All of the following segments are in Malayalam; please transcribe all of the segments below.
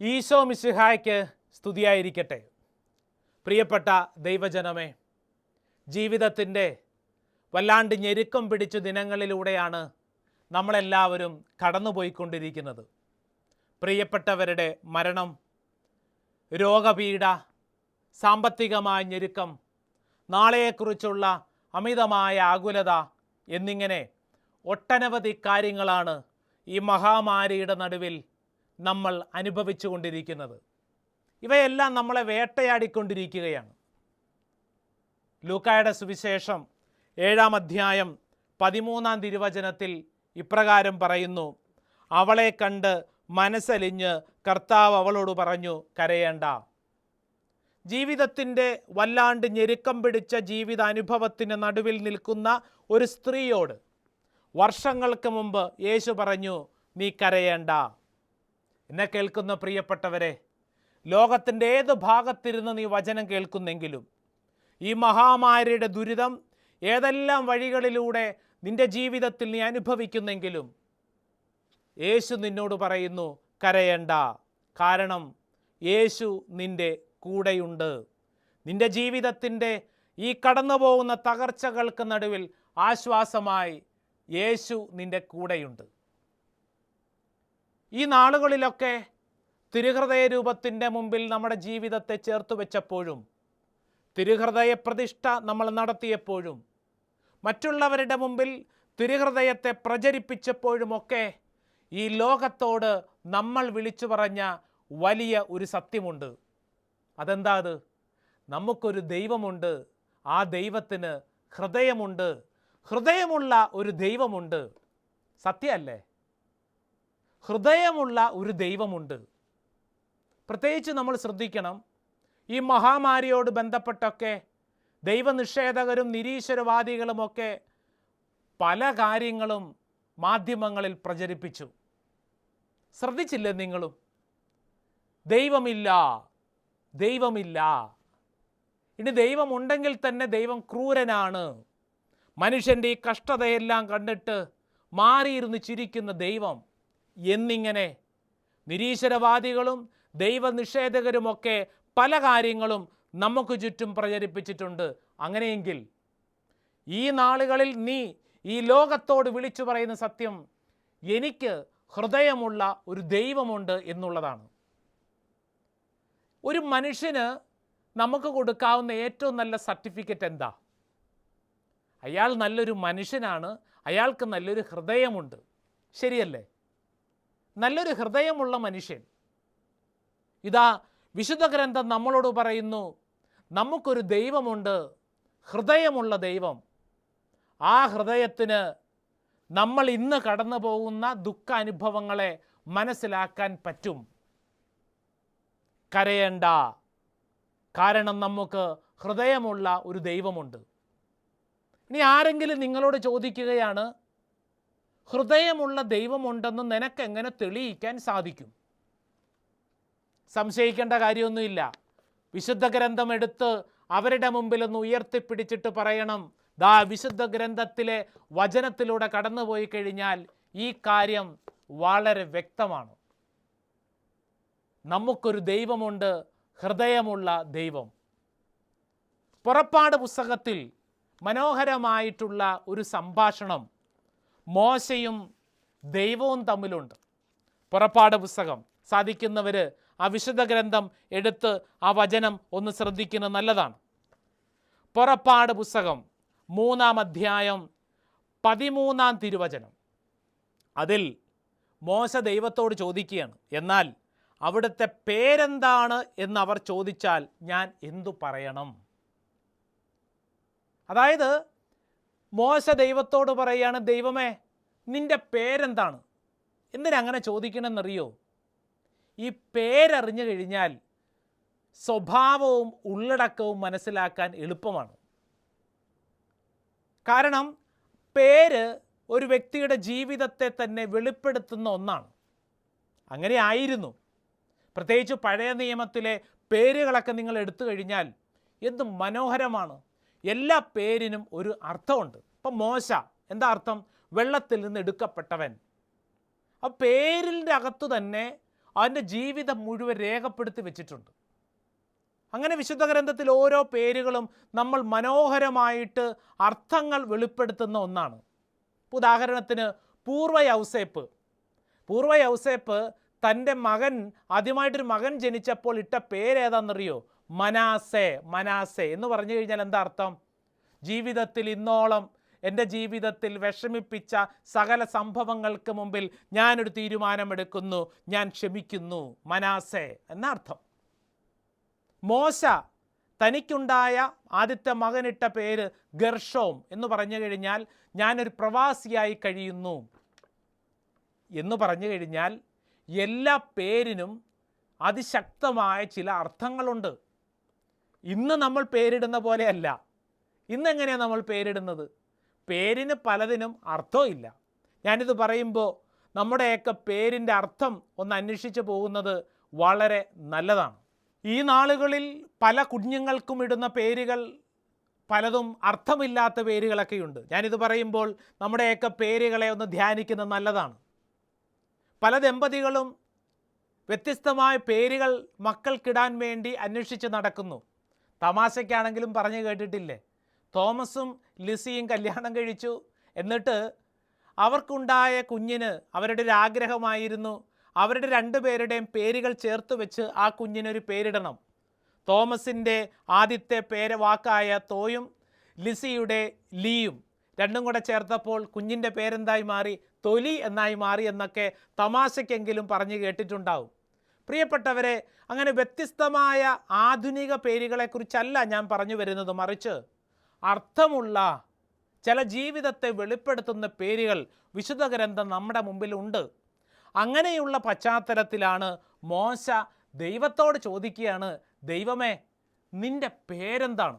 ഈശോ മിശിഹായ്ക്ക് സ്തുതിയായിരിക്കട്ടെ. പ്രിയപ്പെട്ട ദൈവജനമേ ജീവിതത്തിന്റെ വല്ലാണ്ട് ഞെരുക്കം പിടിച്ച ദിനങ്ങളിലൂടെയാണ് നമ്മളെല്ലാവരും കടന്നുപോയിക്കൊണ്ടിരിക്കുന്നത്. പ്രിയപ്പെട്ടവരുടെ മരണം രോഗപീഠ സാമ്പത്തികമായ ഞെരുക്കം നാളെയെക്കുറിച്ചുള്ള അമിതമായ ആകുലത എന്നിങ്ങനെ ഒട്ടനവധി കാര്യങ്ങളാണ് ഈ മഹാമാരിയുടെ നടുവിൽ നമ്മൾ അനുഭവിച്ചു കൊണ്ടിരിക്കുന്നത് ഇവയെല്ലാം നമ്മളെ വേട്ടയാടിക്കൊണ്ടിരിക്കുകയാണ്. ലൂക്കായുടെ സുവിശേഷം ഏഴാം അധ്യായം പതിമൂന്നാം തിരുവചനത്തിൽ ഇപ്രകാരം പറയുന്നു അവളെ കണ്ട് മനസ്സലിഞ്ഞ് കർത്താവ് അവളോട് പറഞ്ഞു കരയേണ്ട. ജീവിതത്തിന്റെ വല്ലാണ്ട് ഞെരുക്കം പിടിച്ച ജീവിത അനുഭവത്തിന് നടുവിൽ നിൽക്കുന്ന ഒരു സ്ത്രീയോട് വർഷങ്ങൾക്ക് മുമ്പ് യേശു പറഞ്ഞു നീ കരയേണ്ട. എന്നെ കേൾക്കുന്ന പ്രിയപ്പെട്ടവരെ ലോകത്തിന്റെ ഏത് ഭാഗത്തിരുന്ന് നീ വചനം കേൾക്കുന്നെങ്കിലും ഈ മഹാമാരിയുടെ ദുരിതം ഏതെല്ലാം വഴികളിലൂടെ നിന്റെ ജീവിതത്തിൽ നീ അനുഭവിക്കുന്നെങ്കിലും യേശു നിന്നോട് പറയുന്നു കരയണ്ട. കാരണം യേശു നിന്റെ കൂടെയുണ്ട്. നിന്റെ ജീവിതത്തിന്റെ ഈ കടന്നു പോകുന്ന തകർച്ചകൾക്ക് നടുവിൽ ആശ്വാസമായി യേശു നിന്റെ കൂടെയുണ്ട്. ഈ നാളുകളിലൊക്കെ തിരുഹൃദയ രൂപത്തിന്റെ മുമ്പിൽ നമ്മുടെ ജീവിതത്തെ ചേർത്ത് വെച്ചപ്പോഴും തിരുഹൃദയ പ്രതിഷ്ഠ നമ്മൾ നടത്തിയപ്പോഴും മറ്റുള്ളവരുടെ മുമ്പിൽ തിരുഹൃദയത്തെ പ്രചരിപ്പിച്ചപ്പോഴുമൊക്കെ ഈ ലോകത്തോട് നമ്മൾ വിളിച്ചു പറഞ്ഞ വലിയ ഒരു സത്യമുണ്ട്. അതെന്താ അത്? നമുക്കൊരു ദൈവമുണ്ട് ആ ദൈവത്തിന് ഹൃദയമുണ്ട് ഹൃദയമുള്ള ഒരു ദൈവമുണ്ട്. സത്യമല്ലേ? ഹൃദയമുള്ള ഒരു ദൈവമുണ്ട്. പ്രത്യേകിച്ച് നമ്മൾ ശ്രദ്ധിക്കണം ഈ മഹാമാരിയോട് ബന്ധപ്പെട്ടൊക്കെ ദൈവനിഷേധകരും നിരീശ്വരവാദികളുമൊക്കെ പല കാര്യങ്ങളും മാധ്യമങ്ങളിൽ പ്രചരിപ്പിച്ചു. ശ്രദ്ധിച്ചില്ലേ നിങ്ങളും? ദൈവമില്ല. ദൈവമില്ല. ഇനി ദൈവമുണ്ടെങ്കിൽ തന്നെ ദൈവം ക്രൂരനാണ്. മനുഷ്യന്റെ ഈ കഷ്ടതയെല്ലാം കണ്ടിട്ട് മാറിയിരുന്ന് ചിരിക്കുന്ന ദൈവം എന്നിങ്ങനെ നിരീശ്വരവാദികളും ദൈവനിഷേധകരുമൊക്കെ പല കാര്യങ്ങളും നമുക്ക് ചുറ്റും പ്രചരിപ്പിച്ചിട്ടുണ്ട്. അങ്ങനെയെങ്കിൽ ഈ നാളുകളിൽ നീ ഈ ലോകത്തോട് വിളിച്ചു പറയുന്ന സത്യം എനിക്ക് ഹൃദയമുള്ള ഒരു ദൈവമുണ്ട് എന്നുള്ളതാണ്. ഒരു മനുഷ്യന് നമുക്ക് കൊടുക്കാവുന്ന ഏറ്റവും നല്ല സർട്ടിഫിക്കറ്റ് എന്താ? അയാൾ നല്ലൊരു മനുഷ്യനാണ് അയാൾക്ക് നല്ലൊരു ഹൃദയമുണ്ട്. ശരിയല്ലേ? നല്ലൊരു ഹൃദയമുള്ള മനുഷ്യൻ. ഇതാ വിശുദ്ധ ഗ്രന്ഥം നമ്മളോട് പറയുന്നു നമുക്കൊരു ദൈവമുണ്ട് ഹൃദയമുള്ള ദൈവം. ആ ഹൃദയത്തിന് നമ്മൾ ഇന്ന് കടന്നു പോകുന്ന ദുഃഖ അനുഭവങ്ങളെ മനസ്സിലാക്കാൻ പറ്റും. കരയണ്ട. കാരണം നമുക്ക് ഹൃദയമുള്ള ഒരു ദൈവമുണ്ട്. ഇനി ആരെങ്കിലും നിങ്ങളോട് ചോദിക്കുകയാണ് ഹൃദയമുള്ള ദൈവമുണ്ടെന്ന് നിനക്ക് എങ്ങനെ തെളിയിക്കാൻ സാധിക്കും? സംശയിക്കേണ്ട കാര്യമൊന്നുമില്ല. വിശുദ്ധ ഗ്രന്ഥം എടുത്ത് അവരുടെ മുമ്പിൽ ഒന്ന് ഉയർത്തിപ്പിടിച്ചിട്ട് പറയണം. ദാ വിശുദ്ധ ഗ്രന്ഥത്തിലെ വചനത്തിലൂടെ കടന്നുപോയി കഴിഞ്ഞാൽ ഈ കാര്യം വളരെ വ്യക്തമാണ്. നമുക്കൊരു ദൈവമുണ്ട് ഹൃദയമുള്ള ദൈവം. പുറപ്പാട് പുസ്തകത്തിൽ മനോഹരമായിട്ടുള്ള ഒരു സംഭാഷണം മോശയും ദൈവവും തമ്മിലുണ്ട്. പുറപ്പാട് പുസ്തകം. സാധിക്കുന്നവർ ആ വിശുദ്ധ ഗ്രന്ഥം എടുത്ത് ആ വചനം ഒന്ന് ശ്രദ്ധിക്കുന്നത് നല്ലതാണ്. പുറപ്പാട് പുസ്തകം മൂന്നാം അധ്യായം പതിമൂന്നാം തിരുവചനം. അതിൽ മോശ ദൈവത്തോട് ചോദിക്കുകയാണ് എന്നാൽ അവിടുത്തെ പേരെന്താണ് എന്ന് അവർ ചോദിച്ചാൽ ഞാൻ എന്തു പറയണം? അതായത് മോശ ദൈവത്തോട് പറയുകയാണ് ദൈവമേ നിന്റെ പേരെന്താണ്? എന്തിനങ്ങനെ ചോദിക്കണമെന്നറിയോ? ഈ പേരറിഞ്ഞു കഴിഞ്ഞാൽ സ്വഭാവവും ഉള്ളടക്കവും മനസ്സിലാക്കാൻ എളുപ്പമാണ്. കാരണം പേര് ഒരു വ്യക്തിയുടെ ജീവിതത്തെ തന്നെ വെളിപ്പെടുത്തുന്ന ഒന്നാണ്. അങ്ങനെ ആയിരുന്നു. പ്രത്യേകിച്ച് പഴയ നിയമത്തിലെ പേരുകളൊക്കെ നിങ്ങൾ എടുത്തു കഴിഞ്ഞാൽ എന്ത് മനോഹരമാണ്. എല്ലാ പേരിനും ഒരു അർത്ഥമുണ്ട്. അപ്പം മോശ എന്താ അർത്ഥം? വെള്ളത്തിൽ നിന്ന് എടുക്കപ്പെട്ടവൻ. ആ പേരിന്റെ അകത്തു തന്നെ അവന്റെ ജീവിതം മുഴുവൻ രേഖപ്പെടുത്തി വെച്ചിട്ടുണ്ട്. അങ്ങനെ വിശുദ്ധ ഗ്രന്ഥത്തിൽ ഓരോ പേരുകളും നമ്മൾ മനോഹരമായിട്ട് അർത്ഥങ്ങൾ വെളിപ്പെടുത്തുന്ന ഒന്നാണ്. ഉദാഹരണത്തിന് പൂർവ യൗസേപ്പ്. പൂർവ യൗസേപ്പ് തന്റെ മകൻ ആദ്യമായിട്ടൊരു മകൻ ജനിച്ചപ്പോൾ ഇട്ട പേരേതാണെന്നറിയോ? മനാസെ മനാസെ എന്ന് പറഞ്ഞു കഴിഞ്ഞാൽ എന്താ അർത്ഥം? ജീവിതത്തിൽ ഇന്നോളം എന്റെ ജീവിതത്തിൽ വിഷമിപ്പിച്ച സകല സംഭവങ്ങൾക്ക് മുമ്പിൽ ഞാനൊരു തീരുമാനമെടുക്കുന്നു. ഞാൻ ക്ഷമിക്കുന്നു. മനാസെ എന്നർത്ഥം മോശ തനിക്കുണ്ടായ ആദ്യത്തെ മകനിട്ട പേര് ഗർഷോം എന്ന് പറഞ്ഞു കഴിഞ്ഞാൽ ഞാനൊരു പ്രവാസിയായി കഴിയുന്നു. എന്ന് പറഞ്ഞു കഴിഞ്ഞാൽ എല്ലാ പേരിനും അതിശക്തമായ ചില അർത്ഥങ്ങളുണ്ട്. ഇന്ന് നമ്മൾ പേരിടുന്ന പോലെയല്ല. ഇന്നെങ്ങനെയാണ് നമ്മൾ പേരിടുന്നത്? പേരിന് പലതിനും അർത്ഥമില്ല ഞാനിത് പറയുമ്പോൾ നമ്മുടെയൊക്കെ പേരിന്റെ അർത്ഥം ഒന്ന് അന്വേഷിച്ച് പോകുന്നത് വളരെ നല്ലതാണ്. ഈ നാളുകളിൽ പല കുഞ്ഞുങ്ങൾക്കും ഇടുന്ന പേരുകൾ പലതും അർത്ഥമില്ലാത്ത പേരുകളൊക്കെയുണ്ട്. ഞാനിത് പറയുമ്പോൾ നമ്മുടെയൊക്കെ പേരുകളെ ഒന്ന് ധ്യാനിക്കുന്നത് നല്ലതാണ്. പല ദമ്പതികളും വ്യത്യസ്തമായ പേരുകൾ മക്കൾക്കിടാൻ വേണ്ടി അന്വേഷിച്ച് നടക്കുന്നു. തമാശയ്ക്കാണെങ്കിലും പറഞ്ഞു കേട്ടിട്ടില്ലേ? തോമസും ലിസിയും കല്യാണം കഴിച്ചു. എന്നിട്ട് അവർക്കുണ്ടായ കുഞ്ഞിന് അവരുടെ ഒരു ആഗ്രഹമായിരുന്നു. അവരുടെ രണ്ടുപേരുടെയും പേരുകൾ ചേർത്ത് വെച്ച് ആ കുഞ്ഞിനൊരു പേരിടണം. തോമസിന്റെ ആദ്യത്തെ പേര് വാക്കായ തോയും ലിസിയുടെ ലീയും രണ്ടും കൂടെ ചേർത്തപ്പോൾ കുഞ്ഞിന്റെ പേരെന്തായി മാറി? തൊലി എന്നായി മാറി എന്നൊക്കെ തമാശയ്ക്കെങ്കിലും പറഞ്ഞു കേട്ടിട്ടുണ്ടാവും. പ്രിയപ്പെട്ടവരെ അങ്ങനെ വ്യത്യസ്തമായ ആധുനിക പേരുകളെക്കുറിച്ചല്ല ഞാൻ പറഞ്ഞു വരുന്നത്. മറിച്ച് അർത്ഥമുള്ള ചില ജീവിതത്തെ വെളിപ്പെടുത്തുന്ന പേരുകൾ വിശുദ്ധ ഗ്രന്ഥം നമ്മുടെ മുമ്പിലുണ്ട് അങ്ങനെയുള്ള പശ്ചാത്തലത്തിലാണ് മോശ ദൈവത്തോട് ചോദിക്കുകയാണ് ദൈവമേ നിന്റെ പേരെന്താണ്?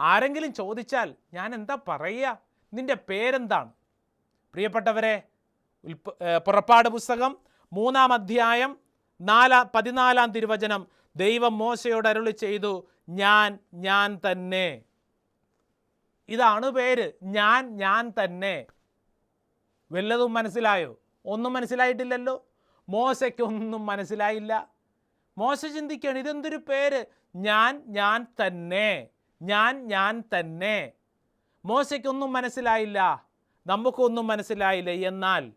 ആരെങ്കിലും ചോദിച്ചാൽ ഞാൻ എന്താ പറയുക? നിന്റെ പേരെന്താണ്? പ്രിയപ്പെട്ടവരെ പുറപ്പാട് പുസ്തകം മൂന്നാം അധ്യായം നാലാ പതിനാലാം തിരുവചനം. ദൈവം മോശയോട് അരുളി ചെയ്തു ഞാൻ ഞാൻ തന്നെ. ഇതാണ് പേര് ഞാൻ ഞാൻ തന്നെ. വല്ലതും മനസ്സിലായോ? ഒന്നും മനസ്സിലായിട്ടില്ലല്ലോ. മോശയ്ക്കൊന്നും മനസ്സിലായില്ല. മോശ ചിന്തിക്കുകയാണ് ഇതെന്തൊരു പേര്? ഞാൻ ഞാൻ തന്നെ. ഞാൻ ഞാൻ തന്നെ. മോശയ്ക്കൊന്നും മനസ്സിലായില്ല. നമുക്കൊന്നും മനസ്സിലായില്ല. എന്നാൽ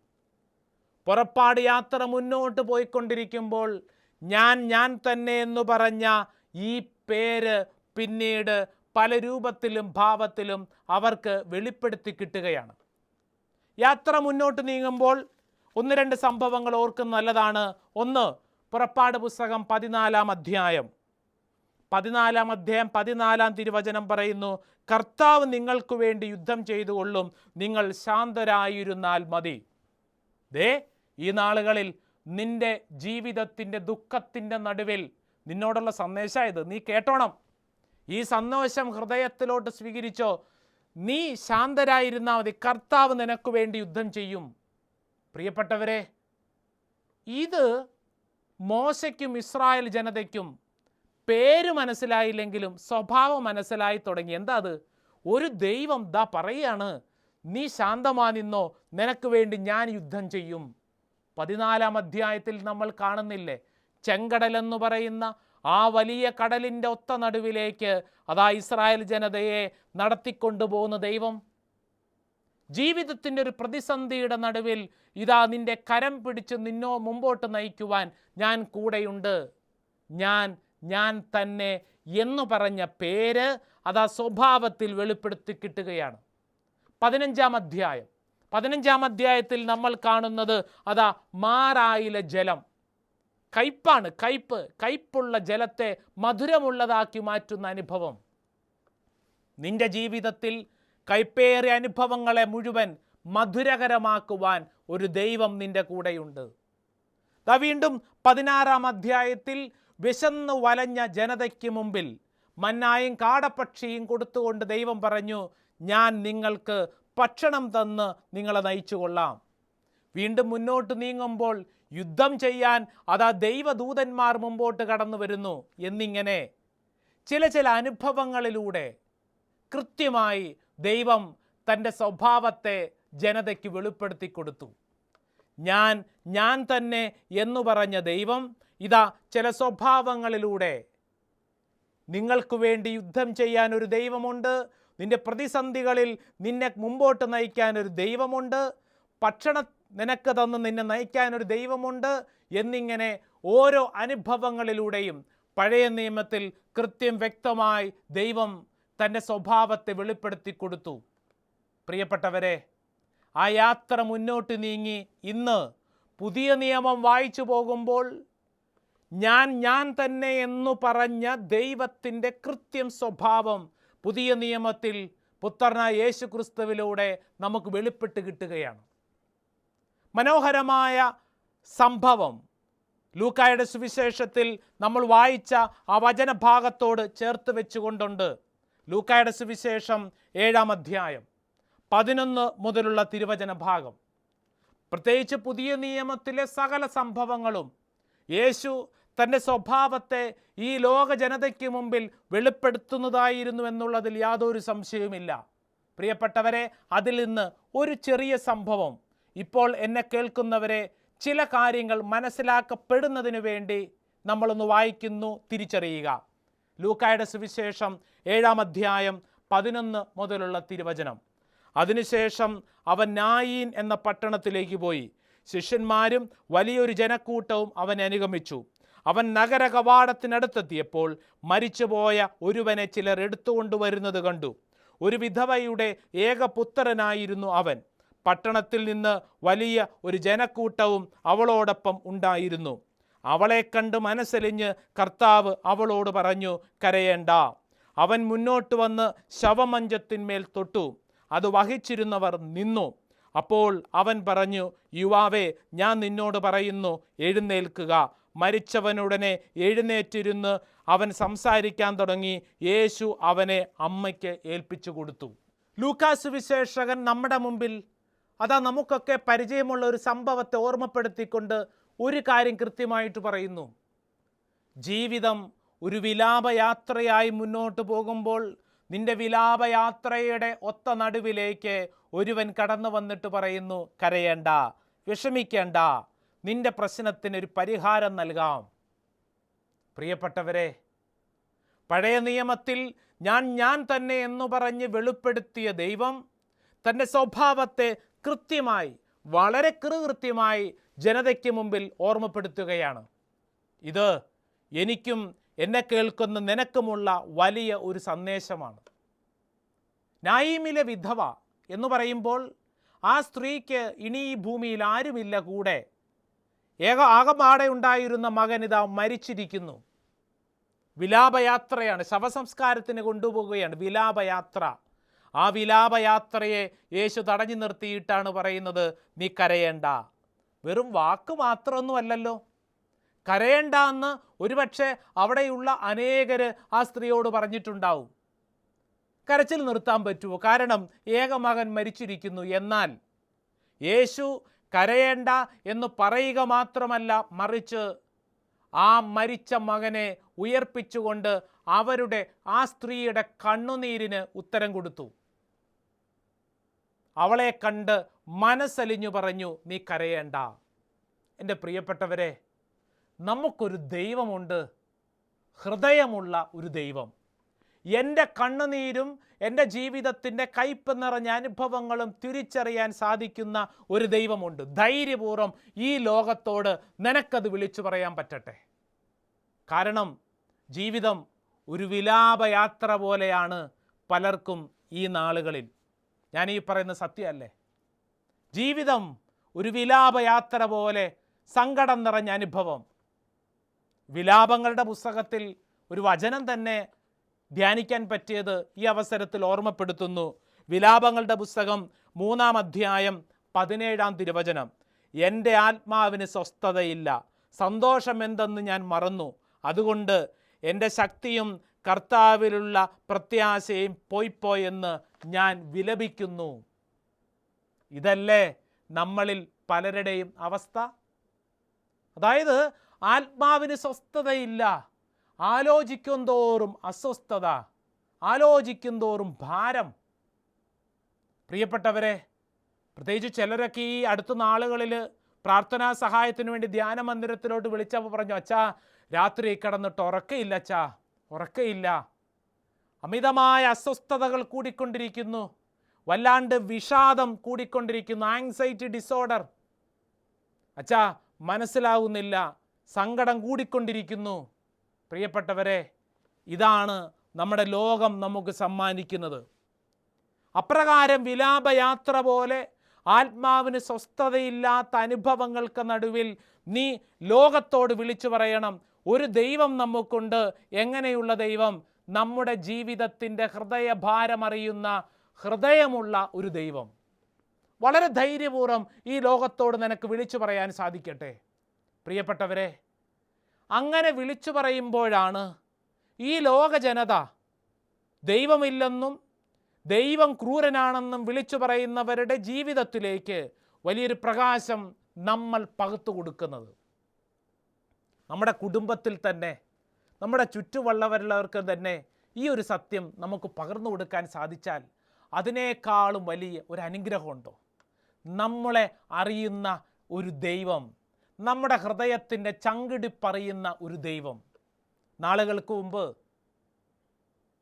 പുറപ്പാട് യാത്ര മുന്നോട്ട് പോയിക്കൊണ്ടിരിക്കുമ്പോൾ ഞാൻ ഞാൻ തന്നെ എന്ന് പറഞ്ഞ ഈ പേര് പിന്നീട് പല രൂപത്തിലും ഭാവത്തിലും അവർക്ക് വെളിപ്പെടുത്തി കിട്ടുകയാണ്. യാത്ര മുന്നോട്ട് നീങ്ങുമ്പോൾ ഒന്ന് രണ്ട് സംഭവങ്ങൾ ഓർക്കുന്ന നല്ലതാണ്. ഒന്ന് പുറപ്പാട് പുസ്തകം പതിനാലാം അധ്യായം. പതിനാലാം അധ്യായം പതിനാലാം തിരുവചനം പറയുന്നു കർത്താവ് നിങ്ങൾക്ക് വേണ്ടി യുദ്ധം ചെയ്തുകൊള്ളും നിങ്ങൾ ശാന്തരായിരുന്നാൽ മതി. ദേ ഈ നാളുകളിൽ നിന്റെ ജീവിതത്തിന്റെ ദുഃഖത്തിന്റെ നടുവിൽ നിന്നോടുള്ള സന്ദേശമായത് നീ കേട്ടോണം. ഈ സന്തോഷം ഹൃദയത്തിലോട്ട് സ്വീകരിച്ചോ. നീ ശാന്തരായിരുന്നാൽ മതി. കർത്താവ് നിനക്ക് വേണ്ടി യുദ്ധം ചെയ്യും. പ്രിയപ്പെട്ടവരെ ഇത് മോശയ്ക്കും ഇസ്രായേൽ ജനതയ്ക്കും പേര് മനസ്സിലായില്ലെങ്കിലും സ്വഭാവം മനസ്സിലായി തുടങ്ങി. എന്താ അത്? ഒരു ദൈവം ദാ പറയാണ് നീ ശാന്തമാ നിന്നോ. നിനക്ക് വേണ്ടി ഞാൻ യുദ്ധം ചെയ്യും. പതിനാലാം അധ്യായത്തിൽ നമ്മൾ കാണുന്നില്ലേ? ചെങ്കടലെന്ന് പറയുന്ന ആ വലിയ കടലിന്റെ ഒത്ത നടുവിലേക്ക് അതാ ഇസ്രായേൽ ജനതയെ നടത്തിക്കൊണ്ടുപോകുന്ന ദൈവം. ജീവിതത്തിന്റെ ഒരു പ്രതിസന്ധിയുടെ നടുവിൽ ഇതാ നിന്റെ കരം പിടിച്ച് നിന്നോ മുമ്പോട്ട് നയിക്കുവാൻ ഞാൻ കൂടെയുണ്ട്. ഞാൻ ഞാൻ തന്നെ എന്ന് പറഞ്ഞ പേര് അതാ സ്വഭാവത്തിൽ വെളിപ്പെടുത്തി കിട്ടുകയാണ്. പതിനഞ്ചാം അധ്യായം. പതിനഞ്ചാം അധ്യായത്തിൽ നമ്മൾ കാണുന്നത് അതാ മാറായിലെ ജലം. കയ്പാണ് കയ്പ് കയ്പുള്ള ജലത്തെ മധുരമുള്ളതാക്കി മാറ്റുന്ന അനുഭവം. നിന്റെ ജീവിതത്തിൽ കൈപ്പേറിയ അനുഭവങ്ങളെ മുഴുവൻ മധുരകരമാക്കുവാൻ ഒരു ദൈവം നിന്റെ കൂടെയുണ്ട്. ദാ വീണ്ടും പതിനാറാം അധ്യായത്തിൽ വിശന്ന് വലഞ്ഞ ജനതയ്ക്ക് മുമ്പിൽ മന്നായും കാടപ്പക്ഷിയും കൊടുത്തുകൊണ്ട് ദൈവം പറഞ്ഞു ഞാൻ നിങ്ങൾക്ക് ഭക്ഷണം തന്ന് നിങ്ങളെ നയിച്ചു കൊള്ളാം വീണ്ടും മുന്നോട്ട് നീങ്ങുമ്പോൾ യുദ്ധം ചെയ്യാൻ അതാ ദൈവദൂതന്മാർ മുമ്പോട്ട് കടന്നു വരുന്നു എന്നിങ്ങനെ ചില ചില അനുഭവങ്ങളിലൂടെ കൃത്യമായി ദൈവം തന്റെ സ്വഭാവത്തെ ജനതയ്ക്ക് വെളിപ്പെടുത്തി കൊടുത്തു. ഞാൻ ഞാൻ തന്നെ എന്നു പറഞ്ഞ ദൈവം ഇതാ ചില സ്വഭാവങ്ങളിലൂടെ നിങ്ങൾക്ക് വേണ്ടി യുദ്ധം ചെയ്യാൻ ഒരു ദൈവമുണ്ട് നിന്റെ പ്രതിസന്ധികളിൽ നിന്നെ മുമ്പോട്ട് നയിക്കാൻ ഒരു ദൈവമുണ്ട്. ഭക്ഷണ നിനക്ക് തന്ന് നിന്നെ നയിക്കാൻ ഒരു ദൈവമുണ്ട് എന്നിങ്ങനെ ഓരോ അനുഭവങ്ങളിലൂടെയും പഴയ നിയമത്തിൽ കൃത്യം വ്യക്തമായി ദൈവം തന്റെ സ്വഭാവത്തെ വെളിപ്പെടുത്തി കൊടുത്തു. പ്രിയപ്പെട്ടവരെ ആ യാത്ര മുന്നോട്ട് നീങ്ങി ഇന്ന് പുതിയ നിയമം വായിച്ചു പോകുമ്പോൾ ഞാൻ ഞാൻ തന്നെ എന്നു പറഞ്ഞ ദൈവത്തിന്റെ കൃത്യം സ്വഭാവം പുതിയ നിയമത്തിൽ പുത്രനായ യേശു ക്രിസ്തുവിലൂടെ നമുക്ക് വെളിപ്പെട്ട് കിട്ടുകയാണ്. മനോഹരമായ സംഭവം. ലൂക്കായുടെ സുവിശേഷത്തിൽ നമ്മൾ വായിച്ച ആ വചനഭാഗത്തോട് ചേർത്ത് വെച്ചുകൊണ്ടുണ്ട്. ലൂക്കായുടെ സുവിശേഷം ഏഴാം അധ്യായം പതിനൊന്ന് മുതലുള്ള തിരുവചന ഭാഗം പ്രത്യേകിച്ച് പുതിയ നിയമത്തിലെ സകല സംഭവങ്ങളും യേശു തന്റെ സ്വഭാവത്തെ ഈ ലോക ജനതയ്ക്ക് മുമ്പിൽ വെളിപ്പെടുത്തുന്നതായിരുന്നു എന്നുള്ളതിൽ യാതൊരു സംശയവുമില്ല. പ്രിയപ്പെട്ടവരെ അതിൽ നിന്ന് ഒരു ചെറിയ സംഭവം. ഇപ്പോൾ എന്നെ കേൾക്കുന്നവരെ ചില കാര്യങ്ങൾ മനസ്സിലാക്കപ്പെടുന്നതിന് വേണ്ടി നമ്മളൊന്ന് വായിക്കുന്നു തിരിച്ചറിയുക. ലൂക്കായുടെ സുവിശേഷം ഏഴാം അധ്യായം പതിനൊന്ന് മുതലുള്ള തിരുവചനം. അതിനുശേഷം അവൻ നായീൻ എന്ന പട്ടണത്തിലേക്ക് പോയി. ശിഷ്യന്മാരും വലിയൊരു ജനക്കൂട്ടവും അവനെ അനുഗമിച്ചു. അവൻ നഗര കവാടത്തിനടുത്തെത്തിയപ്പോൾ മരിച്ചുപോയ ഒരുവനെ ചിലർ എടുത്തുകൊണ്ടുവരുന്നത് കണ്ടു. ഒരു വിധവയുടെ ഏകപുത്രനായിരുന്നു അവൻ. പട്ടണത്തിൽ നിന്ന് വലിയ ഒരു ജനക്കൂട്ടവും അവളോടൊപ്പം ഉണ്ടായിരുന്നു. അവളെ കണ്ട് മനസ്സലിഞ്ഞ് കർത്താവ് അവളോട് പറഞ്ഞു കരയേണ്ട. അവൻ മുന്നോട്ട് വന്ന് ശവമഞ്ചത്തിന്മേൽ തൊട്ടു. അത് വഹിച്ചിരുന്നവർ നിന്നു. അപ്പോൾ അവൻ പറഞ്ഞു യുവാവേ ഞാൻ നിന്നോട് പറയുന്നു എഴുന്നേൽക്കുക. മരിച്ചവനുടനെ എഴുന്നേറ്റിരുന്ന് അവൻ സംസാരിക്കാൻ തുടങ്ങി. യേശു അവനെ അമ്മയ്ക്ക് ഏൽപ്പിച്ചു കൊടുത്തു. ലൂക്കാസ് വിശേഷകൻ നമ്മുടെ മുമ്പിൽ അതാ നമുക്കൊക്കെ പരിചയമുള്ള ഒരു സംഭവത്തെ ഓർമ്മപ്പെടുത്തിക്കൊണ്ട് ഒരു കാര്യം കൃത്യമായിട്ട് പറയുന്നു. ജീവിതം ഒരു വിലാപയാത്രയായി മുന്നോട്ട് പോകുമ്പോൾ നിന്റെ വിലാപയാത്രയുടെ ഒത്ത നടുവിലേക്ക് ഒരുവൻ കടന്നു വന്നിട്ട് പറയുന്നു കരയേണ്ട വിഷമിക്കേണ്ട നിന്റെ പ്രശ്നത്തിന് ഒരു പരിഹാരം നൽകാം. പ്രിയപ്പെട്ടവരെ പഴയ നിയമത്തിൽ ഞാൻ ഞാൻ തന്നെ എന്ന് പറഞ്ഞ് വെളിപ്പെടുത്തിയ ദൈവം തന്റെ സ്വഭാവത്തെ കൃത്യമായി വളരെ കൃകൃത്യമായി ജനതയ്ക്ക് മുമ്പിൽ ഓർമ്മപ്പെടുത്തുകയാണ്. ഇത് എനിക്കും എന്നെ കേൾക്കുന്ന നിനക്കുമുള്ള വലിയ ഒരു സന്ദേശമാണ്. നായിമിലെ വിധവ എന്ന് പറയുമ്പോൾ ആ സ്ത്രീക്ക് ഇനി ഈ ഭൂമിയിൽ ആരുമില്ല കൂടെ. ഏക ആകമാടെ ഉണ്ടായിരുന്ന മകൻ ഇതാ മരിച്ചിരിക്കുന്നു. വിലാപയാത്രയാണ്. ശവസംസ്കാരത്തിന് കൊണ്ടുപോവുകയാണ്. വിലാപയാത്ര. ആ വിലാപയാത്രയെ യേശു തടഞ്ഞു നിർത്തിയിട്ടാണ് പറയുന്നത് നീ കരയേണ്ട. വെറും വാക്ക് മാത്രമൊന്നുമല്ലല്ലോ. കരയേണ്ട എന്ന് ഒരുപക്ഷെ അവിടെയുള്ള അനേകർ ആ സ്ത്രീയോട് പറഞ്ഞിട്ടുണ്ടാവും. കരച്ചിൽ നിർത്താൻ പറ്റുമോ? കാരണം ഏകമകൻ മരിച്ചിരിക്കുന്നു. എന്നാൽ യേശു കരയേണ്ട എന്ന് പറയുക മാത്രമല്ല മറിച്ച് ആ മരിച്ച മകനെ ഉയർപ്പിച്ചുകൊണ്ട് അവരുടെ ആ സ്ത്രീയുടെ കണ്ണുനീരിന് ഉത്തരം കൊടുത്തു. അവളെ കണ്ട് മനസ്സലിഞ്ഞു പറഞ്ഞു നീ കരയേണ്ട. എന്റെ പ്രിയപ്പെട്ടവരെ നമുക്കൊരു ദൈവമുണ്ട്. ഹൃദയമുള്ള ഒരു ദൈവം. എന്റെ കണ്ണുനീരും എന്റെ ജീവിതത്തിന്റെ കയ്പ് നിറഞ്ഞ അനുഭവങ്ങളും തിരിച്ചറിയാൻ സാധിക്കുന്ന ഒരു ദൈവമുണ്ട്. ധൈര്യപൂർവം ഈ ലോകത്തോട് നിനക്കത് വിളിച്ചു പറയാൻ പറ്റട്ടെ. കാരണം ജീവിതം ഒരു വിലാപയാത്ര പോലെയാണ് പലർക്കും ഈ നാളുകളിൽ. ഞാൻ ഈ പറയുന്ന സത്യമല്ലേ? ജീവിതം ഒരു വിലാപയാത്ര പോലെ സങ്കടം നിറഞ്ഞ അനുഭവം. വിലാപങ്ങളുടെ പുസ്തകത്തിൽ ഒരു വചനം തന്നെ ധ്യാനിക്കാൻ പറ്റിയത് ഈ അവസരത്തിൽ ഓർമ്മപ്പെടുത്തുന്നു വിലാപങ്ങളുടെ പുസ്തകം മൂന്നാം അധ്യായം പതിനേഴാം തിരുവചനം. എന്റെ ആത്മാവിന് സ്വസ്ഥതയില്ല. സന്തോഷം എന്തെന്ന് ഞാൻ മറന്നു. അതുകൊണ്ട് എന്റെ ശക്തിയും കർത്താവിലുള്ള പ്രത്യാശയും പോയിപ്പോയെന്ന് ഞാൻ വിലപിക്കുന്നു. ഇതല്ലേ നമ്മളിൽ പലരുടെയും അവസ്ഥ? അതായത് ആത്മാവിന് സ്വസ്ഥതയില്ല. ആലോചിക്കും തോറും അസ്വസ്ഥത ആലോചിക്കും തോറും ഭാരം. പ്രിയപ്പെട്ടവരെ പ്രത്യേകിച്ച് ചിലരൊക്കെ ഈ അടുത്ത നാളുകളിൽ പ്രാർത്ഥനാ സഹായത്തിന് വേണ്ടി ധ്യാന മന്ദിരത്തിലോട്ട് വിളിച്ചപ്പോൾ പറഞ്ഞു അച്ഛാ രാത്രി കിടന്നിട്ട് ഉറക്കയില്ല അച്ഛാ ഉറക്കയില്ല അമിതമായ അസ്വസ്ഥതകൾ കൂടിക്കൊണ്ടിരിക്കുന്നു. വല്ലാണ്ട് വിഷാദം കൂടിക്കൊണ്ടിരിക്കുന്നു. ആങ്സൈറ്റി ഡിസോർഡർ അച്ഛാ മനസ്സിലാവുന്നില്ല. സങ്കടം കൂടിക്കൊണ്ടിരിക്കുന്നു. പ്രിയപ്പെട്ടവരെ ഇതാണ് നമ്മുടെ ലോകം നമുക്ക് സമ്മാനിക്കുന്നത്. അപ്രകാരം വിലാപയാത്ര പോലെ ആത്മാവിന് സ്വസ്ഥതയില്ലാത്ത അനുഭവങ്ങൾക്ക് നടുവിൽ നീ ലോകത്തോട് വിളിച്ചു പറയണം. ഒരു ദൈവം നമുക്കുണ്ട്. എങ്ങനെയുള്ള ദൈവം? നമ്മുടെ ജീവിതത്തിന്റെ ഹൃദയഭാരമറിയുന്ന ഹൃദയമുള്ള ഒരു ദൈവം. വളരെ ധൈര്യപൂർവം ഈ ലോകത്തോട് നിനക്ക് വിളിച്ചു പറയാൻ സാധിക്കട്ടെ. പ്രിയപ്പെട്ടവരെ അങ്ങനെ വിളിച്ചു പറയുമ്പോഴാണ് ഈ ലോക ജനത ദൈവമില്ലെന്നും ദൈവം ക്രൂരനാണെന്നും വിളിച്ചു പറയുന്നവരുടെ ജീവിതത്തിലേക്ക് വലിയൊരു പ്രകാശം നമ്മൾ പകുത്തു കൊടുക്കുന്നത്. നമ്മുടെ കുടുംബത്തിൽ തന്നെ നമ്മുടെ ചുറ്റുവള്ളവരുള്ളവർക്ക് തന്നെ ഈ ഒരു സത്യം നമുക്ക് പകർന്നു കൊടുക്കാൻ സാധിച്ചാൽ അതിനേക്കാളും വലിയ ഒരു അനുഗ്രഹമുണ്ടോ? നമ്മളെ അറിയുന്ന ഒരു ദൈവം നമ്മുടെ ഹൃദയത്തിന്റെ പറയുന്ന ഒരു ദൈവം. നാളുകൾക്ക് മുമ്പ്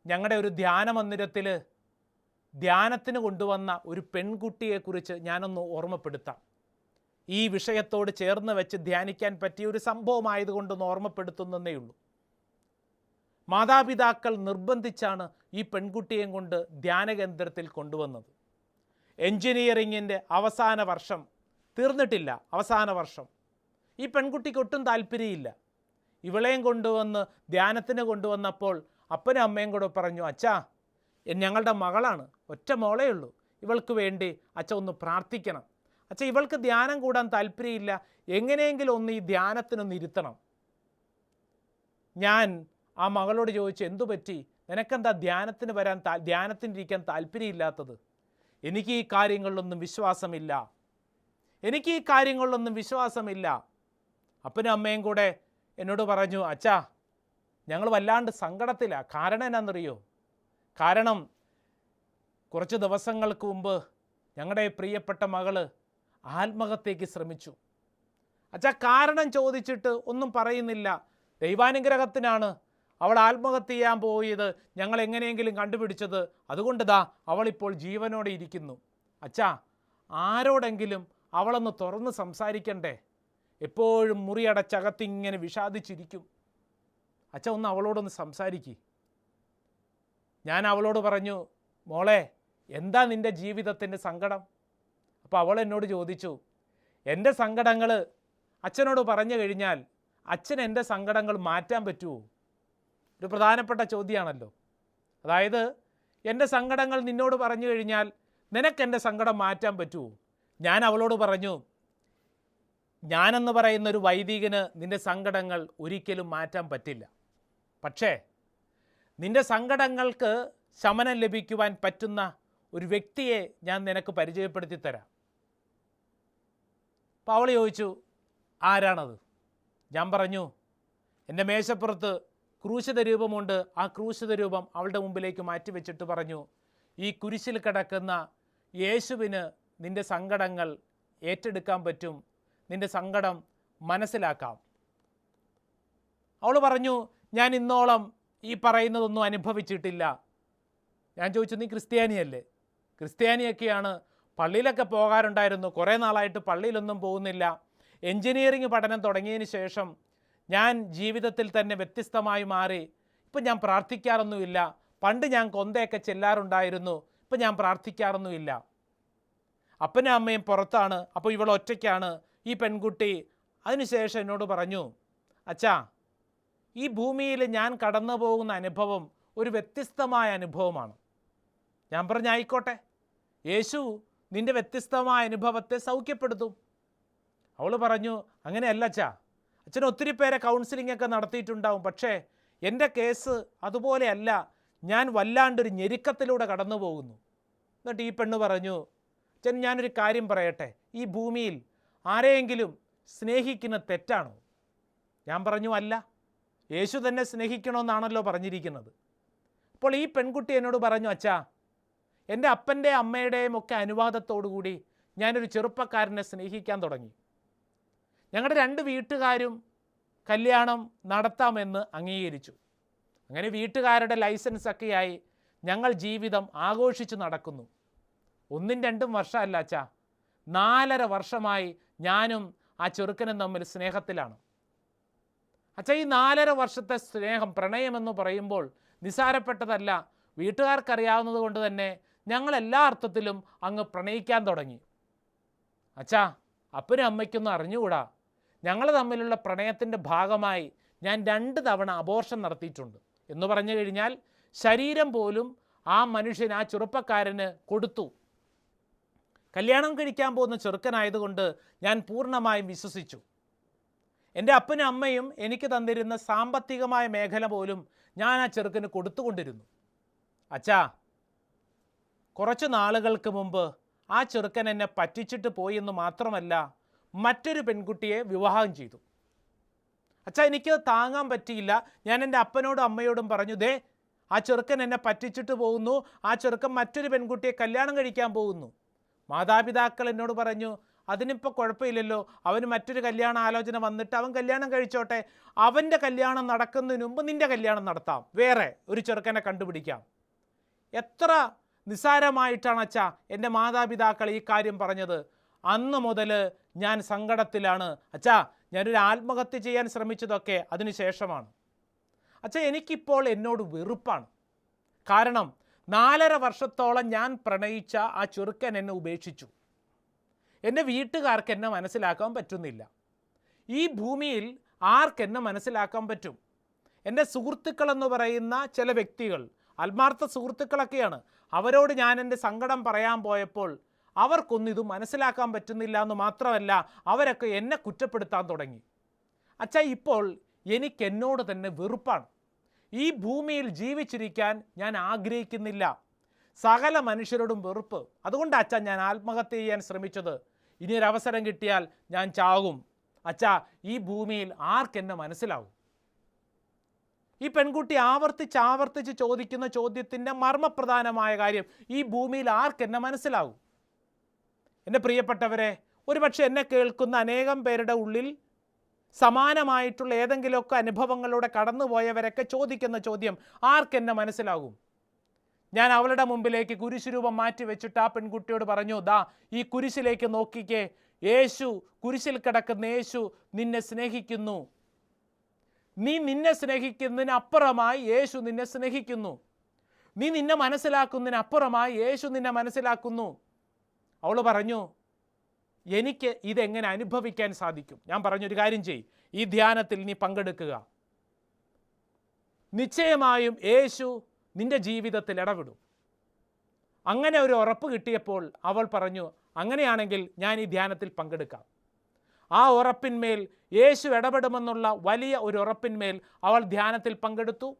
ഞങ്ങളുടെ ഒരു ധ്യാന മന്ദിരത്തിൽ ധ്യാനത്തിന് കൊണ്ടുവന്ന ഒരു പെൺകുട്ടിയെക്കുറിച്ച് ഞാനൊന്ന് ഓർമ്മപ്പെടുത്താം. ഈ വിഷയത്തോട് ചേർന്ന് വെച്ച് ധ്യാനിക്കാൻ പറ്റിയ ഒരു സംഭവമായതുകൊണ്ടൊന്ന് ഓർമ്മപ്പെടുത്തുന്നതേ ഉള്ളൂ. മാതാപിതാക്കൾ നിർബന്ധിച്ചാണ് ഈ പെൺകുട്ടിയെയും കൊണ്ട് ധ്യാനകേന്ദ്രത്തിൽ കൊണ്ടുവന്നത്. എൻജിനീയറിങ്ങിന്റെ അവസാന വർഷം തീർന്നിട്ടില്ല. അവസാന വർഷം. ഈ പെൺകുട്ടിക്ക് ഒട്ടും താല്പര്യമില്ല. ഇവളെയും കൊണ്ടുവന്ന് ധ്യാനത്തിന് കൊണ്ടുവന്നപ്പോൾ അപ്പനും അമ്മയും കൂടെ പറഞ്ഞു അച്ഛാ ഞങ്ങളുടെ മകളാണ് ഒറ്റ മോളേ ഉള്ളൂ. ഇവൾക്ക് വേണ്ടി അച്ഛ ഒന്ന് പ്രാർത്ഥിക്കണം. അച്ഛ ഇവൾക്ക് ധ്യാനം കൂടാൻ താല്പര്യമില്ല. എങ്ങനെയെങ്കിലും ഒന്ന് ഈ ധ്യാനത്തിനൊന്ന് ഇരുത്തണം. ഞാൻ ആ മകളോട് ചോദിച്ചു എന്തു പറ്റി? നിനക്കെന്താ ധ്യാനത്തിന് വരാൻ താ ധ്യാനത്തിന് ഇരിക്കാൻ താല്പര്യമില്ലാത്തത്? എനിക്ക് ഈ കാര്യങ്ങളിലൊന്നും വിശ്വാസമില്ല. എനിക്ക് ഈ കാര്യങ്ങളിലൊന്നും വിശ്വാസമില്ല. അപ്പനും അമ്മയും കൂടെ എന്നോട് പറഞ്ഞു അച്ഛാ ഞങ്ങൾ വല്ലാണ്ട് സങ്കടത്തിലാണ് കാരണം എന്നാണെന്നറിയോ കാരണം കുറച്ച് ദിവസങ്ങൾക്ക് മുമ്പ് ഞങ്ങളുടെ പ്രിയപ്പെട്ട മകൾ ആത്മഹത്യക്ക് ശ്രമിച്ചു. അച്ഛാ കാരണം ചോദിച്ചിട്ട് ഒന്നും പറയുന്നില്ല. ദൈവാനുഗ്രഹത്തിനാണ് അവൾ ആത്മഹത്യ ചെയ്യാൻ പോയത്. ഞങ്ങൾ എങ്ങനെയെങ്കിലും കണ്ടുപിടിച്ചത്. അതുകൊണ്ട് ദാ അവളിപ്പോൾ ജീവനോടെ ഇരിക്കുന്നു. അച്ഛാ ആരോടെങ്കിലും അവളൊന്ന് തുറന്ന് സംസാരിക്കണ്ടേ? എപ്പോഴും മുറിയടച്ചകത്തിങ്ങനെ വിഷാദിച്ചിരിക്കും. അച്ഛ ഒന്ന് അവളോടൊന്ന് സംസാരിക്ക്. ഞാൻ അവളോട് പറഞ്ഞു മോളെ എന്താ നിന്റെ ജീവിതത്തിന്റെ സങ്കടം? അപ്പോൾ അവൾ എന്നോട് ചോദിച്ചു എന്റെ സങ്കടങ്ങൾ അച്ഛനോട് പറഞ്ഞു കഴിഞ്ഞാൽ അച്ഛൻ എന്റെ സങ്കടങ്ങൾ മാറ്റാൻ പറ്റുമോ? ഒരു പ്രധാനപ്പെട്ട ചോദ്യമാണല്ലോ. അതായത് എന്റെ സങ്കടങ്ങൾ നിന്നോട് പറഞ്ഞു കഴിഞ്ഞാൽ നിനക്ക് എന്റെ സങ്കടം മാറ്റാൻ പറ്റുമോ? ഞാൻ അവളോട് പറഞ്ഞു ഞാനെന്ന് പറയുന്ന ഒരു വൈദികന് നിന്റെ സങ്കടങ്ങൾ ഒരിക്കലും മാറ്റാൻ പറ്റില്ല. പക്ഷേ നിന്റെ സങ്കടങ്ങൾക്ക് ശമനം ലഭിക്കുവാൻ പറ്റുന്ന ഒരു വ്യക്തിയെ ഞാൻ നിനക്ക് പരിചയപ്പെടുത്തി തരാം അവൾ ചോദിച്ചു ആരാണത്? ഞാൻ പറഞ്ഞു എന്റെ മേശപ്പുറത്ത് ക്രൂശിത രൂപമുണ്ട്. ആ ക്രൂശിത രൂപം അവളുടെ മുമ്പിലേക്ക് മാറ്റി വെച്ചിട്ട് പറഞ്ഞു ഈ കുരിശിൽ കിടക്കുന്ന യേശുവിന് നിന്റെ സങ്കടങ്ങൾ ഏറ്റെടുക്കാൻ പറ്റും. നിന്റെ സങ്കടം മനസ്സിലാക്കാം. അവൾ പറഞ്ഞു ഞാൻ ഇന്നോളം ഈ പറയുന്നതൊന്നും അനുഭവിച്ചിട്ടില്ല. ഞാൻ ചോദിച്ചു നീ ക്രിസ്ത്യാനിയല്ലേ? ക്രിസ്ത്യാനിയൊക്കെയാണ് പള്ളിയിലൊക്കെ പോകാറുണ്ടായിരുന്നു. കുറേ നാളായിട്ട് പള്ളിയിലൊന്നും പോകുന്നില്ല. എൻജിനീയറിംഗ് പഠനം തുടങ്ങിയതിന് ശേഷം ഞാൻ ജീവിതത്തിൽ തന്നെ വ്യത്യസ്തമായി മാറി. ഇപ്പം ഞാൻ പ്രാർത്ഥിക്കാറൊന്നുമില്ല. പണ്ട് ഞാൻ കൊന്തയൊക്കെ ചെല്ലാറുണ്ടായിരുന്നു. ഇപ്പം ഞാൻ പ്രാർത്ഥിക്കാറൊന്നുമില്ല. അപ്പനും അമ്മയും പുറത്താണ്. അപ്പോൾ ഇവൾ ഒറ്റയ്ക്കാണ്. ഈ പെൺകുട്ടി അതിനുശേഷം എന്നോട് പറഞ്ഞു അച്ഛാ ഈ ഭൂമിയിൽ ഞാൻ കടന്നു പോകുന്ന അനുഭവം ഒരു വ്യത്യസ്തമായ അനുഭവമാണ്. ഞാൻ പറഞ്ഞ ആയിക്കോട്ടെ യേശു നിന്റെ വ്യത്യസ്തമായ അനുഭവത്തെ സൗഖ്യപ്പെടുത്തും. അവൾ പറഞ്ഞു അങ്ങനെയല്ല അച്ഛാ അച്ഛൻ ഒത്തിരി പേരെ കൗൺസിലിംഗ് ഒക്കെ നടത്തിയിട്ടുണ്ടാവും പക്ഷേ എന്റെ കേസ് അതുപോലെയല്ല ഞാൻ വല്ലാണ്ടൊരു ഞെരുക്കത്തിലൂടെ കടന്നു പോകുന്നു എന്നിട്ട് ഈ പെണ്ണ് പറഞ്ഞു അച്ഛൻ ഞാനൊരു കാര്യം പറയട്ടെ ഈ ഭൂമിയിൽ ആരെയെങ്കിലും സ്നേഹിക്കുന്ന തെറ്റാണോ? ഞാൻ പറഞ്ഞു അല്ല. യേശു തന്നെ സ്നേഹിക്കണമെന്നാണല്ലോ പറഞ്ഞിരിക്കുന്നത്. അപ്പോൾ ഈ പെൺകുട്ടി എന്നോട് പറഞ്ഞു അച്ഛാ എന്റെ അപ്പന്റെ അമ്മയുടെയും ഒക്കെ അനുവാദത്തോടു കൂടി ഞാനൊരു ചെറുപ്പക്കാരനെ സ്നേഹിക്കാൻ തുടങ്ങി. ഞങ്ങളുടെ രണ്ട് വീട്ടുകാരും കല്യാണം നടത്താമെന്ന് അംഗീകരിച്ചു. അങ്ങനെ വീട്ടുകാരുടെ ലൈസൻസ് ഒക്കെയായി ഞങ്ങൾ ജീവിതം ആഘോഷിച്ചു നടക്കുന്നു. ഒന്നും രണ്ടും വർഷമല്ല അച്ഛാ. നാലര വർഷമായി ഞാനും ആ ചെറുക്കനും തമ്മിൽ സ്നേഹത്തിലാണ്. അച്ഛ ഈ നാലര വർഷത്തെ സ്നേഹം പ്രണയമെന്ന് പറയുമ്പോൾ നിസാരപ്പെട്ടതല്ല വീട്ടുകാർക്കറിയാവുന്നത് കൊണ്ട് തന്നെ ഞങ്ങൾ എല്ലാ അർത്ഥത്തിലും അങ്ങ് പ്രണയിക്കാൻ തുടങ്ങി. അച്ഛാ അപ്പനും അമ്മയ്ക്കൊന്നും അറിഞ്ഞുകൂടാ. ഞങ്ങൾ തമ്മിലുള്ള പ്രണയത്തിന്റെ ഭാഗമായി ഞാൻ രണ്ട് തവണ അബോർഷൻ നടത്തിയിട്ടുണ്ട്. എന്ന് പറഞ്ഞു കഴിഞ്ഞാൽ ശരീരം പോലും ആ മനുഷ്യൻ ആ ചെറുപ്പക്കാരന് കൊടുത്തു. കല്യാണം കഴിക്കാൻ പോകുന്ന ചെറുക്കനായതുകൊണ്ട് ഞാൻ പൂർണമായും വിശ്വസിച്ചു. എന്റെ അപ്പനും അമ്മയും എനിക്ക് തന്നിരുന്ന സാമ്പത്തികമായ മേഖല പോലും ഞാൻ ആ ചെറുക്കന് കൊടുത്തുകൊണ്ടിരുന്നു. അച്ഛാ കുറച്ച് നാളുകൾക്ക് മുമ്പ് ആ ചെറുക്കൻ എന്നെ പറ്റിച്ചിട്ട് പോയി എന്ന് മാത്രമല്ല മറ്റൊരു പെൺകുട്ടിയെ വിവാഹം ചെയ്തു. അച്ഛാ എനിക്ക് താങ്ങാൻ പറ്റിയില്ല. ഞാൻ എന്റെ അപ്പനോടും അമ്മയോടും പറഞ്ഞു ദേ ആ ചെറുക്കൻ എന്നെ പറ്റിച്ചിട്ട് പോകുന്നു. ആ ചെറുക്കൻ മറ്റൊരു പെൺകുട്ടിയെ കല്യാണം കഴിക്കാൻ പോകുന്നു. മാതാപിതാക്കൾ എന്നോട് പറഞ്ഞു അതിനിപ്പോൾ കുഴപ്പമില്ലല്ലോ. അവന് മറ്റൊരു കല്യാണ ആലോചന വന്നിട്ട് അവൻ കല്യാണം കഴിച്ചോട്ടെ. അവന്റെ കല്യാണം നടക്കുന്നതിന് മുമ്പ് നിന്റെ കല്യാണം നടത്താം. വേറെ ഒരു ചെറുക്കനെ കണ്ടുപിടിക്കാം. എത്ര നിസാരമായിട്ടാണ് അച്ഛാ എന്റെ മാതാപിതാക്കൾ ഈ കാര്യം പറഞ്ഞത്. അന്ന് മുതൽ ഞാൻ സങ്കടത്തിലാണ്. അച്ഛാ ഞാനൊരു ആത്മഹത്യ ചെയ്യാൻ ശ്രമിച്ചതൊക്കെ അതിന് ശേഷമാണ്. അച്ഛാ എനിക്കിപ്പോൾ എന്നോട് വെറുപ്പാണ്. കാരണം നാലര വർഷത്തോളം ഞാൻ പ്രണയിച്ച ആ ചെറുക്കൻ എന്നെ ഉപേക്ഷിച്ചു. എന്റെ വീട്ടുകാർക്ക് എന്നെ മനസ്സിലാക്കാൻ പറ്റുന്നില്ല. ഈ ഭൂമിയിൽ ആർക്കെന്നെ മനസ്സിലാക്കാൻ പറ്റും? എന്റെ സുഹൃത്തുക്കളെന്ന് പറയുന്ന ചില വ്യക്തികൾ ആത്മാർത്ഥ സുഹൃത്തുക്കളൊക്കെയാണ്. അവരോട് ഞാൻ എന്റെ സങ്കടം പറയാൻ പോയപ്പോൾ അവർക്കൊന്നും ഇത് മനസ്സിലാക്കാൻ പറ്റുന്നില്ല എന്ന് മാത്രമല്ല അവരൊക്കെ എന്നെ കുറ്റപ്പെടുത്താൻ തുടങ്ങി. അച്ഛാ ഇപ്പോൾ എനിക്ക് എന്നോട് തന്നെ വെറുപ്പാണ്. ഈ ഭൂമിയിൽ ജീവിച്ചിരിക്കാൻ ഞാൻ ആഗ്രഹിക്കുന്നില്ല. സകല മനുഷ്യരോടും വെറുപ്പ്. അതുകൊണ്ട് അച്ഛ ഞാൻ ആത്മഹത്യ ചെയ്യാൻ ശ്രമിച്ചത്. ഇനി ഒരു അവസരം കിട്ടിയാൽ ഞാൻ ചാകും. അച്ഛ ഈ ഭൂമിയിൽ ആർക്കെന്നെ മനസ്സിലാവും? ഈ പെൺകുട്ടി ആവർത്തിച്ച് ആവർത്തിച്ച് ചോദിക്കുന്ന ചോദ്യത്തിന്റെ മർമ്മപ്രധാനമായ കാര്യം ഈ ഭൂമിയിൽ ആർക്കെന്നെ മനസ്സിലാവും? എന്റെ പ്രിയപ്പെട്ടവരെ ഒരുപക്ഷെ എന്നെ കേൾക്കുന്ന അനേകം പേരുടെ ഉള്ളിൽ സമാനമായിട്ടുള്ള ഏതെങ്കിലുമൊക്കെ അനുഭവങ്ങളിലൂടെ കടന്നുപോയവരൊക്കെ ചോദിക്കുന്ന ചോദ്യം ആർക്കെന്നെ മനസ്സിലാകും? ഞാൻ അവളുടെ മുമ്പിലേക്ക് കുരിശുരൂപം മാറ്റി വെച്ചിട്ട് ആ പെൺകുട്ടിയോട് പറഞ്ഞു ദാ ഈ കുരിശിലേക്ക് നോക്കിക്കേ. യേശു കുരിശിൽ കിടക്കുന്ന യേശു നിന്നെ സ്നേഹിക്കുന്നു. നീ നിന്നെ സ്നേഹിക്കുന്നതിനപ്പുറമായി യേശു നിന്നെ സ്നേഹിക്കുന്നു. നീ നിന്നെ മനസ്സിലാക്കുന്നതിനപ്പുറമായി യേശു നിന്നെ മനസ്സിലാക്കുന്നു. അവൾ പറഞ്ഞു എനിക്ക് ഇതെങ്ങനെ അനുഭവിക്കാൻ സാധിക്കും? ഞാൻ പറഞ്ഞൊരു കാര്യം ചെയ് ഈ ധ്യാനത്തിൽ നീ പങ്കെടുക്കുക. നിശ്ചയമായും യേശു നിന്റെ ജീവിതത്തിൽ ഇടപെടും. അങ്ങനെ ഒരു ഉറപ്പ് കിട്ടിയപ്പോൾ അവൾ പറഞ്ഞു അങ്ങനെയാണെങ്കിൽ ഞാൻ ഈ ധ്യാനത്തിൽ പങ്കെടുക്കാം. ആ ഉറപ്പിന്മേൽ യേശു ഇടപെടുമെന്നുള്ള വലിയ ഒരു ഉറപ്പിന്മേൽ അവൾ ധ്യാനത്തിൽ പങ്കെടുത്തു.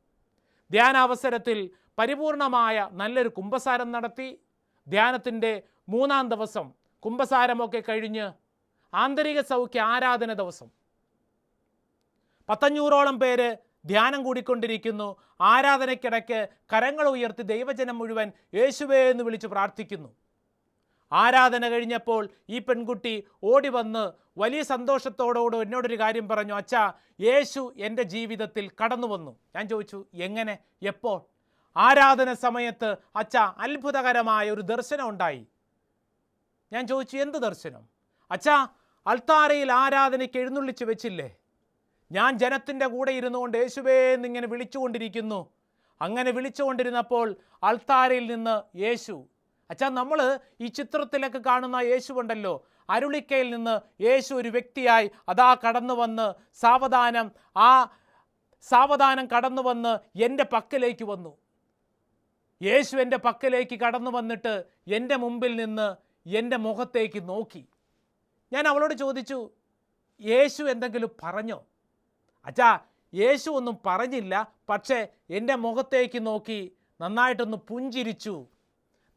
ധ്യാനാവസരത്തിൽ പരിപൂർണമായ നല്ലൊരു കുംഭസാരം നടത്തി. ധ്യാനത്തിന്റെ മൂന്നാം ദിവസം കുംഭസാരമൊക്കെ കഴിഞ്ഞ് ആന്തരിക സൗഖ്യ ആരാധന ദിവസം. പത്തഞ്ഞൂറോളം പേര് ധ്യാനം കൂടിക്കൊണ്ടിരിക്കുന്നു. ആരാധനയ്ക്കിടയ്ക്ക് കരങ്ങൾ ഉയർത്തി ദൈവജനം മുഴുവൻ യേശുവേ എന്ന് വിളിച്ച് പ്രാർത്ഥിക്കുന്നു. ആരാധന കഴിഞ്ഞപ്പോൾ ഈ പെൺകുട്ടി ഓടി വന്ന് വലിയ സന്തോഷത്തോടോട് എന്നോടൊരു കാര്യം പറഞ്ഞു. അച്ഛാ യേശു എന്റെ ജീവിതത്തിൽ കടന്നു വന്നു. ഞാൻ ചോദിച്ചു എങ്ങനെ? എപ്പോൾ? ആരാധന സമയത്ത് അച്ഛ അത്ഭുതകരമായ ഒരു ദർശനം ഉണ്ടായി ഞാൻ ചോദിച്ചു എന്ത് ദർശനം? അച്ഛാ അൾത്താരയിൽ ആരാധനയ്ക്ക് എഴുന്നള്ളിച്ച് വെച്ചില്ലേ? ഞാൻ ജനത്തിന്റെ കൂടെ ഇരുന്നു കൊണ്ട് യേശുവേ എന്നിങ്ങനെ വിളിച്ചുകൊണ്ടിരിക്കുന്നു. അങ്ങനെ വിളിച്ചുകൊണ്ടിരുന്നപ്പോൾ അൾത്താരയിൽ നിന്ന് യേശു. അച്ഛാ നമ്മൾ ഈ ചിത്രത്തിലൊക്കെ കാണുന്ന യേശു ഉണ്ടല്ലോ അരുളിക്കയിൽ നിന്ന് യേശു ഒരു വ്യക്തിയായി അതാ കടന്നു വന്ന് സാവധാനം ആ സാവധാനം കടന്നു വന്ന് എന്റെ പക്കലേക്ക് വന്നു. യേശു എന്റെ പക്കലേക്ക് കടന്നു വന്നിട്ട് എന്റെ മുമ്പിൽ നിന്ന് എന്റെ മുഖത്തേക്ക് നോക്കി. ഞാൻ അവളോട് ചോദിച്ചു യേശു എന്തെങ്കിലും പറഞ്ഞോ? അച്ഛാ യേശു ഒന്നും പറഞ്ഞില്ല. പക്ഷേ എന്റെ മുഖത്തേക്ക് നോക്കി നന്നായിട്ടൊന്ന് പുഞ്ചിരിച്ചു.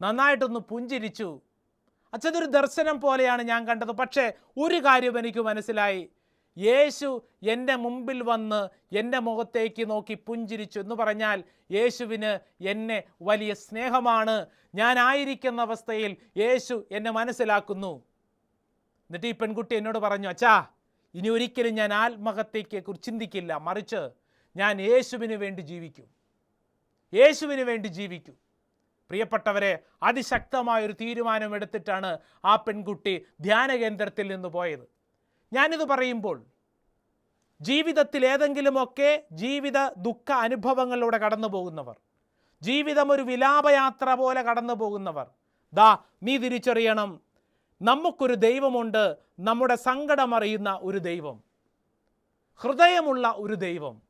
നന്നായിട്ടൊന്ന് പുഞ്ചിരിച്ചു. അച്ഛതൊരു ദർശനം പോലെയാണ് ഞാൻ കണ്ടത്. പക്ഷേ ഒരു കാര്യം എനിക്ക് മനസ്സിലായി. യേശു എന്റെ മുമ്പിൽ വന്ന് എന്റെ മുഖത്തേക്ക് നോക്കി പുഞ്ചിരിച്ചു എന്ന് പറഞ്ഞാൽ യേശുവിന് എന്നെ വലിയ സ്നേഹമാണ്. ഞാനായിരിക്കുന്ന അവസ്ഥയിൽ യേശു എന്നെ മനസ്സിലാക്കുന്നു. എന്നിട്ട് ഈ പെൺകുട്ടി എന്നോട് പറഞ്ഞു അച്ഛാ ഇനി ഒരിക്കലും ഞാൻ ആത്മഹത്യയ്ക്ക് കുറിച്ച് ചിന്തിക്കില്ല. മറിച്ച് ഞാൻ യേശുവിന് വേണ്ടി ജീവിക്കും. യേശുവിന് വേണ്ടി ജീവിക്കും. പ്രിയപ്പെട്ടവരെ അതിശക്തമായൊരു തീരുമാനമെടുത്തിട്ടാണ് ആ പെൺകുട്ടി ധ്യാന കേന്ദ്രത്തിൽ നിന്ന് പോയത്. ഞാനിത് പറയുമ്പോൾ ജീവിതത്തിൽ ഏതെങ്കിലുമൊക്കെ ജീവിത ദുഃഖ അനുഭവങ്ങളിലൂടെ കടന്നു പോകുന്നവർ ജീവിതം ഒരു വിലാപയാത്ര പോലെ കടന്നു പോകുന്നവർ ദാ നീ തിരിച്ചറിയണം നമുക്കൊരു ദൈവമുണ്ട് നമ്മുടെ സങ്കടമറിയുന്ന ഒരു ദൈവം ഹൃദയമുള്ള ഒരു ദൈവം.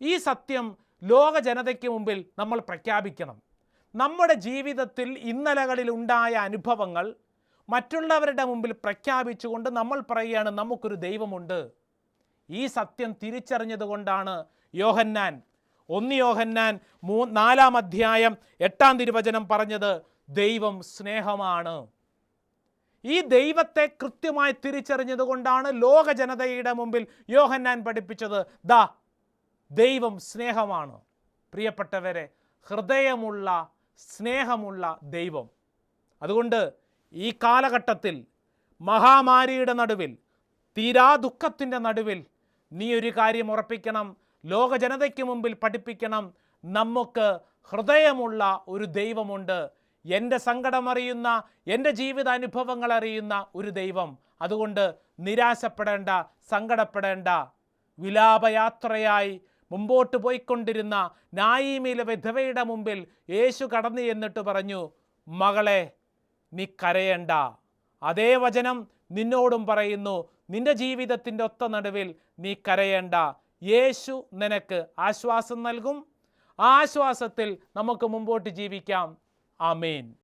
ഈ സത്യം ലോക ജനതയ്ക്ക് മുമ്പിൽ നമ്മൾ പ്രഖ്യാപിക്കണം. നമ്മുടെ ജീവിതത്തിൽ ഇന്നലകളിൽ ഉണ്ടായ അനുഭവങ്ങൾ മറ്റുള്ളവരുടെ മുമ്പിൽ പ്രഖ്യാപിച്ചുകൊണ്ട് നമ്മൾ പറയുകയാണ് നമുക്കൊരു ദൈവമുണ്ട്. ഈ സത്യം തിരിച്ചറിഞ്ഞതുകൊണ്ടാണ് യോഹന്നാൻ ഒന്ന് യോഹന്നാൻ മൂ നാലാം അധ്യായം എട്ടാം തിരുവചനം പറഞ്ഞത് ദൈവം സ്നേഹമാണ്. ഈ ദൈവത്തെ കൃത്യമായി തിരിച്ചറിഞ്ഞതുകൊണ്ടാണ് ലോക ജനതയുടെ മുമ്പിൽ യോഹന്നാൻ പഠിപ്പിച്ചത്. ദ ദൈവം സ്നേഹമാണ്. പ്രിയപ്പെട്ടവരെ ഹൃദയമുള്ള സ്നേഹമുള്ള ദൈവം. അതുകൊണ്ട് ഈ കാലഘട്ടത്തിൽ മഹാമാരിയുടെ നടുവിൽ തീരാ ദുഃഖത്തിന്റെ നടുവിൽ നീ ഒരു കാര്യം ഉറപ്പിക്കണം ലോക ജനതയ്ക്ക് മുമ്പിൽ പഠിപ്പിക്കണം നമുക്ക് ഹൃദയമുള്ള ഒരു ദൈവമുണ്ട്. എന്റെ സങ്കടമറിയുന്ന എന്റെ ജീവിത അനുഭവങ്ങൾ അറിയുന്ന ഒരു ദൈവം. അതുകൊണ്ട് നിരാശപ്പെടേണ്ട സങ്കടപ്പെടേണ്ട. വിലാപയാത്രയായി മുമ്പോട്ട് പോയിക്കൊണ്ടിരുന്ന നായിമിലെ വിധവയുടെ മുമ്പിൽ യേശു കടന്നു എന്നിട്ട് പറഞ്ഞു മകളെ നീ കരയണ്ട. അതേ വചനം നിന്നോടും പറയുന്നു. നിന്റെ ജീവിതത്തിന്റെ ഒത്ത നടുവിൽ നീ കരയേണ്ട. യേശു നിനക്ക് ആശ്വാസം നൽകും. ആ ആശ്വാസത്തിൽ നമുക്ക് മുമ്പോട്ട് ജീവിക്കാം. ആമേൻ.